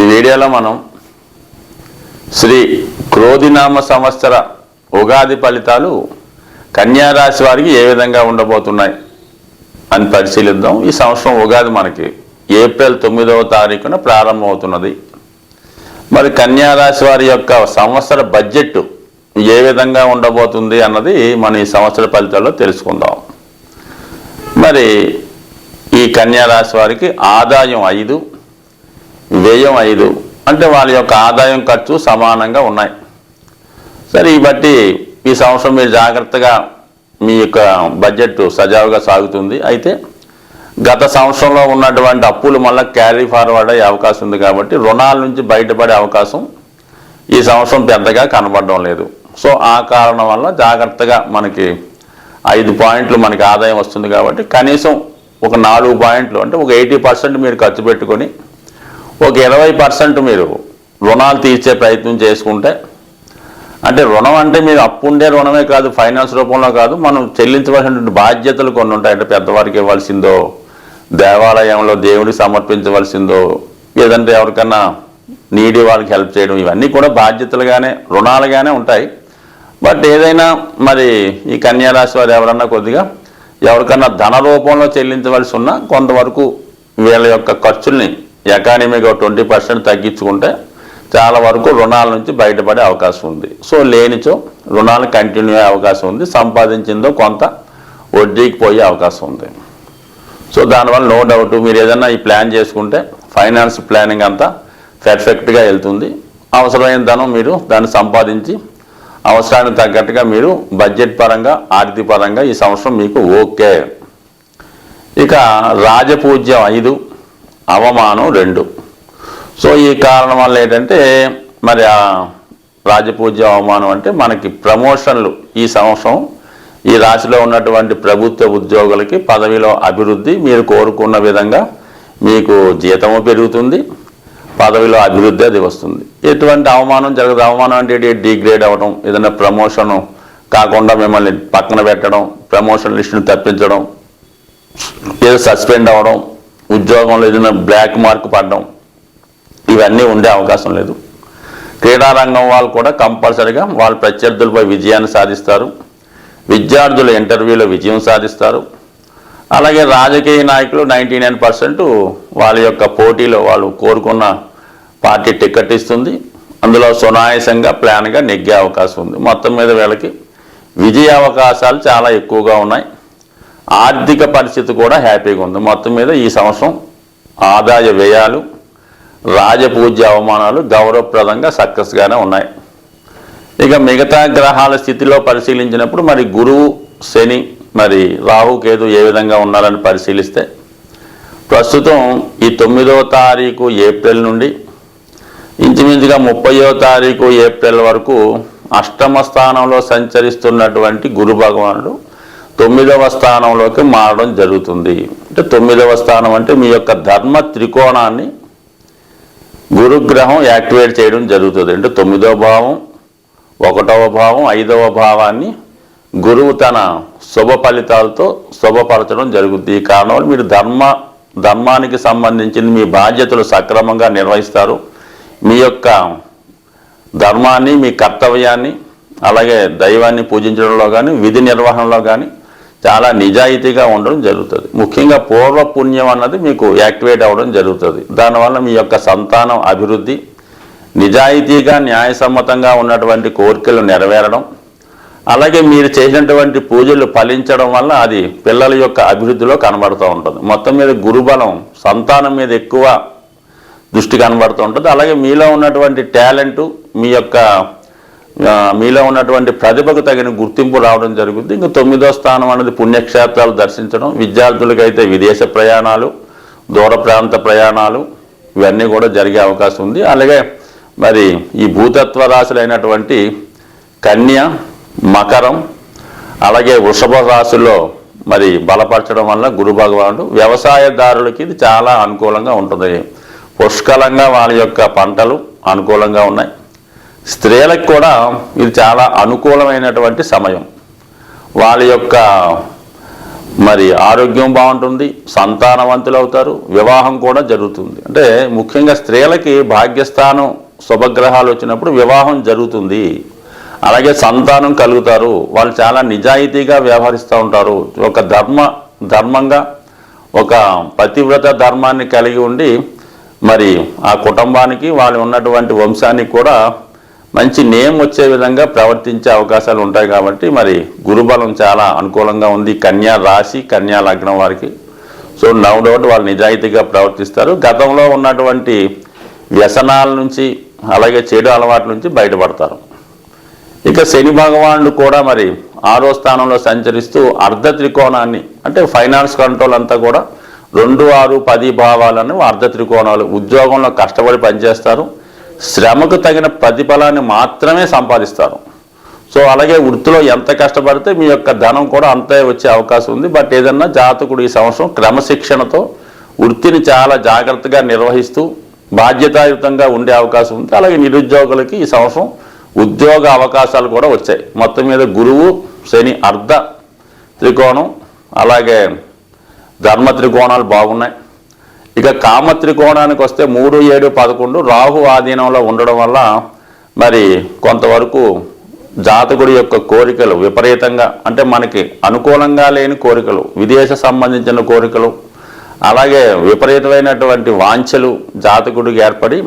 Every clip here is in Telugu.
ఈ వీడియోలో మనం శ్రీ క్రోధినామ సంవత్సర ఉగాది ఫలితాలు కన్యా రాశి వారికి ఏ విధంగా ఉండబోతున్నాయి అని పరిశీలిద్దాం. ఈ సంవత్సరం ఉగాది మనకి ఏప్రిల్ తొమ్మిదవ తారీఖున ప్రారంభమవుతున్నది. మరి కన్యా రాశి వారి యొక్క సంవత్సర బడ్జెట్ ఏ విధంగా ఉండబోతుంది అన్నది మనం ఈ సంవత్సర ఫలితాల్లో తెలుసుకుందాం. మరి ఈ కన్యారాశి వారికి ఆదాయం ఐదు వ్యయం ఐదు. అంటే వాళ్ళ యొక్క ఆదాయం ఖర్చు సమానంగా ఉన్నాయి. సరే ఈ బట్టి ఈ సంవత్సరం మీరు జాగ్రత్తగా మీ యొక్క బడ్జెట్ సజావుగా సాగుతుంది. అయితే గత సంవత్సరంలో ఉన్నటువంటి అప్పులు మళ్ళీ క్యారీ ఫార్వర్డ్ అయ్యే అవకాశం ఉంది కాబట్టి రుణాల నుంచి బయటపడే అవకాశం ఈ సంవత్సరం పెద్దగా కనబడడం లేదు. సో ఆ కారణం వల్ల జాగ్రత్తగా మనకి ఐదు పాయింట్లు మనకి ఆదాయం వస్తుంది కాబట్టి కనీసం ఒక నాలుగు పాయింట్లు అంటే ఒక ఎయిటీ పర్సెంట్ మీరు ఖర్చు పెట్టుకొని ఒక ఇరవై పర్సెంట్ మీరు రుణాలు తీర్చే ప్రయత్నం చేసుకుంటే అంటే రుణం అంటే మీరు అప్పు ఉండే రుణమే కాదు ఫైనాన్స్ రూపంలో కాదు మనం చెల్లించవలసినటువంటి బాధ్యతలు కొన్ని ఉంటాయి. అంటే పెద్దవారికి ఇవ్వాల్సిందో దేవాలయంలో దేవుడికి సమర్పించవలసిందో లేదంటే ఎవరికన్నా నీడి వాళ్ళకి హెల్ప్ చేయడం ఇవన్నీ కూడా బాధ్యతలుగానే రుణాలుగానే ఉంటాయి. బట్ ఏదైనా మరి ఈ కన్యా రాశి వారు ఎవరన్నా కొద్దిగా ఎవరికన్నా ధన రూపంలో చెల్లించవలసి ఉన్నా కొంతవరకు వీళ్ళ యొక్క ఖర్చుల్ని ఎకానమీగా ట్వంటీ పర్సెంట్ తగ్గించుకుంటే చాలా వరకు రుణాల నుంచి బయటపడే అవకాశం ఉంది. సో లేనిచో రుణాలు కంటిన్యూ అయ్యే అవకాశం ఉంది. సంపాదించిందో కొంత వడ్డీకి పోయే అవకాశం ఉంది. సో దానివల్ల నో డౌట్ మీరు ఏదైనా ఈ ప్లాన్ చేసుకుంటే ఫైనాన్స్ ప్లానింగ్ అంతా పర్ఫెక్ట్గా వెళ్తుంది. అవసరమైన ధనం మీరు దాన్ని సంపాదించి అవసరానికి తగ్గట్టుగా మీరు బడ్జెట్ పరంగా ఆర్థిక పరంగా ఈ సంవత్సరం మీకు ఓకే. ఇక రాజపూజ్యం ఐదు అవమానం రెండు. సో ఈ కారణం వల్ల ఏంటంటే మరి ఆ రాజపూజ్య అవమానం అంటే మనకి ప్రమోషన్లు ఈ సంవత్సరం ఈ రాశిలో ఉన్నటువంటి ప్రభుత్వ ఉద్యోగులకి పదవిలో అభివృద్ధి మీరు కోరుకున్న విధంగా మీకు జీతము పెరుగుతుంది పదవిలో అభివృద్ధి అది వస్తుంది. ఎటువంటి అవమానం జరగదు. అవమానం అంటే డిగ్రేడ్ అవ్వడం ఏదైనా ప్రమోషన్ కాకుండా మిమ్మల్ని పక్కన పెట్టడం ప్రమోషన్ లిస్టును తప్పించడం ఏదో సస్పెండ్ అవ్వడం ఉద్యోగంలో ఏదైనా బ్లాక్ మార్క్ పడడం ఇవన్నీ ఉండే అవకాశం లేదు. క్రీడారంగం వాళ్ళు కూడా కంపల్సరిగా వాళ్ళ ప్రత్యర్థులపై విజయాన్ని సాధిస్తారు. విద్యార్థుల ఇంటర్వ్యూలో విజయం సాధిస్తారు. అలాగే రాజకీయ నాయకులు నైంటీ నైన్ పర్సెంట్ వాళ్ళ యొక్క పోటీలో వాళ్ళు కోరుకున్న పార్టీ టికెట్ ఇస్తుంది. అందులో సునాయాసంగా ప్లాన్గా నెగ్గే అవకాశం ఉంది. మొత్తం మీద వీళ్ళకి విజయ అవకాశాలు చాలా ఎక్కువగా ఉన్నాయి. ఆర్థిక పరిస్థితి కూడా హ్యాపీగా ఉంది. మొత్తం మీద ఈ సంవత్సరం ఆదాయ వ్యయాలు రాజపూజ్య అవమానాలు గౌరవప్రదంగా సక్సెస్గానే ఉన్నాయి. ఇక మిగతా గ్రహాల స్థితిలో పరిశీలించినప్పుడు మరి గురువు శని మరి రాహుకేతు ఏ విధంగా ఉన్నారని పరిశీలిస్తే ప్రస్తుతం ఈ తొమ్మిదో తారీఖు ఏప్రిల్ నుండి ఇంచుమించుగా ముప్పయో తారీఖు ఏప్రిల్ వరకు అష్టమ స్థానంలో సంచరిస్తున్నటువంటి గురు భగవానుడు తొమ్మిదవ స్థానంలోకి మారడం జరుగుతుంది. అంటే తొమ్మిదవ స్థానం అంటే మీ యొక్క ధర్మ త్రికోణాన్ని గురుగ్రహం యాక్టివేట్ చేయడం జరుగుతుంది. అంటే తొమ్మిదవ భావం ఒకటవ భావం ఐదవ భావాన్ని గురువు తన శుభ ఫలితాలతో శుభపరచడం జరుగుతుంది. ఈ కారణం వల్ల మీరు ధర్మ ధర్మానికి సంబంధించిన మీ బాధ్యతలు సక్రమంగా నిర్వహిస్తారు. మీ యొక్క ధర్మాన్ని మీ కర్తవ్యాన్ని అలాగే దైవాన్ని పూజించడంలో కానీ విధి నిర్వహణలో కానీ చాలా నిజాయితీగా ఉండడం జరుగుతుంది. ముఖ్యంగా పూర్వ పుణ్యం అన్నది మీకు యాక్టివేట్ అవ్వడం జరుగుతుంది. దానివల్ల మీ యొక్క సంతానం అభివృద్ధి నిజాయితీగా న్యాయసమ్మతంగా ఉన్నటువంటి కోరికలు నెరవేరడం అలాగే మీరు చేసినటువంటి పూజలు ఫలించడం వల్ల అది పిల్లల యొక్క అభివృద్ధిలో కనబడుతూ ఉంటుంది. మొత్తం మీద గురుబలం సంతానం మీద ఎక్కువ దృష్టి కనబడుతూ ఉంటుంది. అలాగే మీలో ఉన్నటువంటి టాలెంటు మీ యొక్క మీలో ఉన్నటువంటి ప్రతిభకు తగిన గుర్తింపు రావడం జరుగుతుంది. ఇంకా తొమ్మిదో స్థానం అనేది పుణ్యక్షేత్రాలు దర్శించడం. విద్యార్థులకైతే విదేశ ప్రయాణాలు దూర ప్రాంత ప్రయాణాలు ఇవన్నీ కూడా జరిగే అవకాశం ఉంది. అలాగే మరి ఈ భూతత్వ రాశులైనటువంటి కన్య మకరం అలాగే వృషభ రాశుల్లో మరి బలపరచడం వల్ల గురు భగవానుడు వ్యవసాయదారులకి ఇది చాలా అనుకూలంగా ఉంటుంది. పుష్కలంగా వాళ్ళ యొక్క పంటలు అనుకూలంగా ఉన్నాయి. స్త్రీలకు కూడా ఇది చాలా అనుకూలమైనటువంటి సమయం. వాళ్ళ యొక్క మరి ఆరోగ్యం బాగుంటుంది సంతానవంతులు అవుతారు వివాహం కూడా జరుగుతుంది. అంటే ముఖ్యంగా స్త్రీలకి భాగ్యస్థానం శుభగ్రహాలు వచ్చినప్పుడు వివాహం జరుగుతుంది. అలాగే సంతానం కలుగుతారు. వాళ్ళు చాలా నిజాయితీగా వ్యవహరిస్తూ ఉంటారు. ఒక ధర్మ ధర్మంగా ఒక పతివ్రత ధర్మాన్ని కలిగి ఉండి మరి ఆ కుటుంబానికి వాళ్ళు ఉన్నటువంటి వంశానికి కూడా మంచి నేమ్ వచ్చే విధంగా ప్రవర్తించే అవకాశాలు ఉంటాయి కాబట్టి మరి గురుబలం చాలా అనుకూలంగా ఉంది. కన్యా రాశి కన్యా లగ్నం వారికి. సో నవ్ డౌట్ వాళ్ళు నిజాయితీగా ప్రవర్తిస్తారు. గతంలో ఉన్నటువంటి వ్యసనాల నుంచి అలాగే చెడు అలవాట్ల నుంచి బయటపడతారు. ఇక శని భగవానుడు కూడా మరి ఆరో స్థానంలో సంచరిస్తూ అర్ధ త్రికోణాన్ని అంటే ఫైనాన్స్ కంట్రోల్ అంతా కూడా రెండు ఆరు పది భావాలను అర్ధ త్రికోణాలు ఉద్యోగంలో కష్టపడి పనిచేస్తారు. శ్రమకు తగిన ప్రతిఫలాన్ని మాత్రమే సంపాదిస్తారు. సో అలాగే వృత్తిలో ఎంత కష్టపడితే మీ యొక్క ధనం కూడా అంతే వచ్చే అవకాశం ఉంది. బట్ ఏదన్నా జాతకుడు ఈ సంవత్సరం క్రమశిక్షణతో వృత్తిని చాలా జాగ్రత్తగా నిర్వహిస్తూ బాధ్యతాయుతంగా ఉండే అవకాశం ఉంది. అలాగే నిరుద్యోగులకి ఈ సంవత్సరం ఉద్యోగ అవకాశాలు కూడా వచ్చాయి. మొత్తం మీద గురువు శని అర్ధ త్రికోణం అలాగే ధర్మ త్రికోణాలు బాగున్నాయి. ఇక కామ త్రికోణానికి వస్తే మూడు ఏడు పదకొండు రాహు ఆధీనంలో ఉండడం వల్ల మరి కొంతవరకు జాతకుడి యొక్క కోరికలు విపరీతంగా అంటే మనకి అనుకూలంగా లేని కోరికలు విదేశ సంబంధించిన కోరికలు అలాగే విపరీతమైనటువంటి వాంఛలు జాతకుడికి ఏర్పడి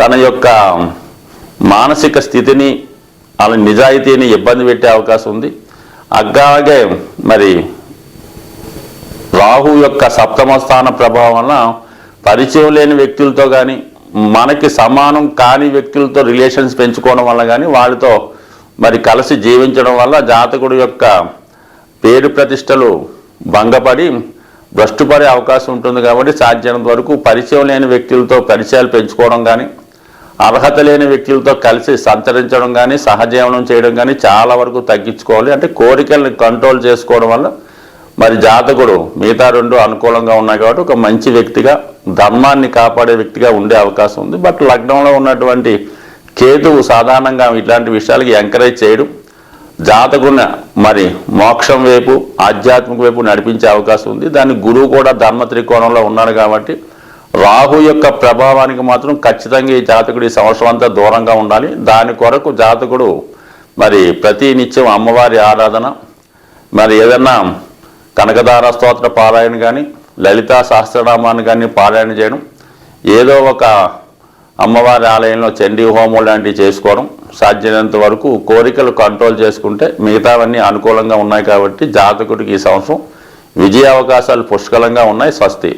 తన యొక్క మానసిక స్థితిని అలా నిజాయితీని ఇబ్బంది పెట్టే అవకాశం ఉంది. అలాగే మరి రాహు యొక్క సప్తమ స్థాన ప్రభావం వలన పరిచయం లేని వ్యక్తులతో కానీ మనకి సమానం కాని వ్యక్తులతో రిలేషన్స్ పెంచుకోవడం వల్ల కానీ వాళ్ళతో మరి కలిసి జీవించడం వల్ల జాతకుడు యొక్క పేరు ప్రతిష్టలు భంగపడి భ్రష్టుపడే అవకాశం ఉంటుంది కాబట్టి సాధ్యమైనంత వరకు పరిచయం లేని వ్యక్తులతో పరిచయాలు పెంచుకోవడం కానీ అర్హత లేని వ్యక్తులతో కలిసి సంచరించడం కానీ సహజీవనం చేయడం కానీ చాలా వరకు తగ్గించుకోవాలి. అంటే కోరికల్ని కంట్రోల్ చేసుకోవడం వల్ల మరి జాతకుడు మిగతా రెండు అనుకూలంగా ఉన్నాయి కాబట్టి ఒక మంచి వ్యక్తిగా ధర్మాన్ని కాపాడే వ్యక్తిగా ఉండే అవకాశం ఉంది. బట్ లగ్నంలో ఉన్నటువంటి కేతువు సాధారణంగా ఇట్లాంటి విషయాలకి ఎంకరేజ్ చేయడం. జాతకుని మరి మోక్షం వైపు ఆధ్యాత్మిక వైపు నడిపించే అవకాశం ఉంది. దాని గురువు కూడా ధర్మ త్రికోణంలో ఉన్నాడు కాబట్టి రాహు యొక్క ప్రభావానికి మాత్రం ఖచ్చితంగా ఈ జాతకుడు ఈ సంవత్సరం అంతా దూరంగా ఉండాలి. దాని కొరకు జాతకుడు మరి ప్రతి నిత్యం అమ్మవారి ఆరాధన మరి ఏదన్నా కనకదార స్తోత్ర పారాయణ కానీ లలితా సహస్రనామాన్ని కానీ పారాయణ చేయడం ఏదో ఒక అమ్మవారి ఆలయంలో చండీ హోమం లాంటివి చేసుకోవడం సాధ్యమైనంత వరకు కోరికలు కంట్రోల్ చేసుకుంటే మిగతావన్నీ అనుకూలంగా ఉన్నాయి కాబట్టి జాతకుడికి ఈ సంవత్సరం విజయ అవకాశాలు పుష్కలంగా ఉన్నాయి స్వస్తి.